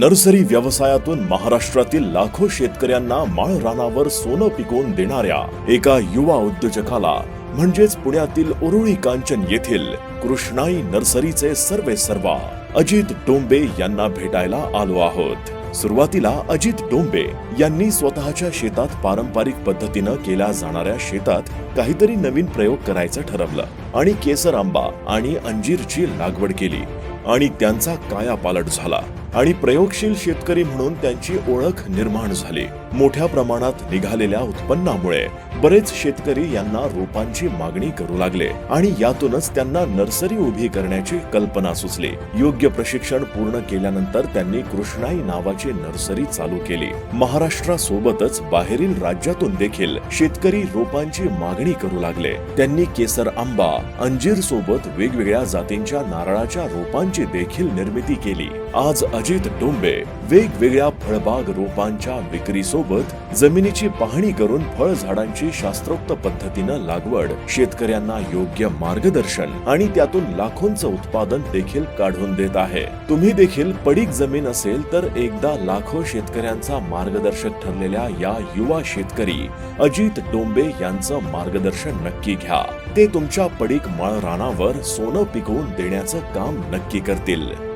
Nursery व्यवसायातून महाराष्ट्रातील लाखो शेतकऱ्यांना माळ रानावर सोनं पिकवून देणाऱ्या एका युवा उद्योजकाला म्हणजेच पुण्यातील उरुळी कांचन येथील कृष्णाई नर्सरीचे सर्वे सर्वा अजित डोंबे यांना भेटायला आलो आहोत. सुरुवातीला अजित डोंबे यांनी स्वतःच्या शेतात पारंपरिक पद्धतीनं केल्या जाणाऱ्या शेतात काहीतरी नवीन प्रयोग करायचं ठरवलं आणि केसर आंबा आणि अंजीरची लागवड केली आणि त्यांचा कायापालट झाला. आणि प्रयोगशील शेतकरी म्हणून त्यांची ओळख निर्माण झाली. मोठ्या प्रमाणात निघालेल्या उत्पन्नामुळे बरेच शेतकरी यांना रोपांची मागणी करू लागले आणि यातूनच त्यांना नर्सरी उभी करण्याची कल्पना सुचली. योग्य प्रशिक्षण पूर्ण केल्यानंतर त्यांनी कृष्णाई नावाची नर्सरी चालू केली. महाराष्ट्रासोबतच बाहेरील राज्यातून देखील शेतकरी रोपांची मागणी करू लागले. त्यांनी केसर आंबा अंजीर सोबत वेगवेगळ्या जातींच्या नारळाच्या रोपांची देखील निर्मिती केली. आज अजित डोंबे वेगवेगळ्या फळबाग रोपांच्या विक्रीसोबत जमिनीची पाहणी करून फळ झाडांची शास्त्रोक्त पद्धतीनं लागवड शेतकऱ्यांना योग्य मार्गदर्शन आणि त्यातून लाखोंचं उत्पादन देखील काढून देत आहे. तुम्ही देखील पडीक जमीन असेल तर एकदा लाखो शेतकऱ्यांचा मार्गदर्शक ठरलेल्या या युवा शेतकरी अजित डोंबे यांचं मार्गदर्शन नक्की घ्या. ते तुमच्या पडीक माळ रानावर सोनं पिकवून देण्याचं काम नक्की करतील.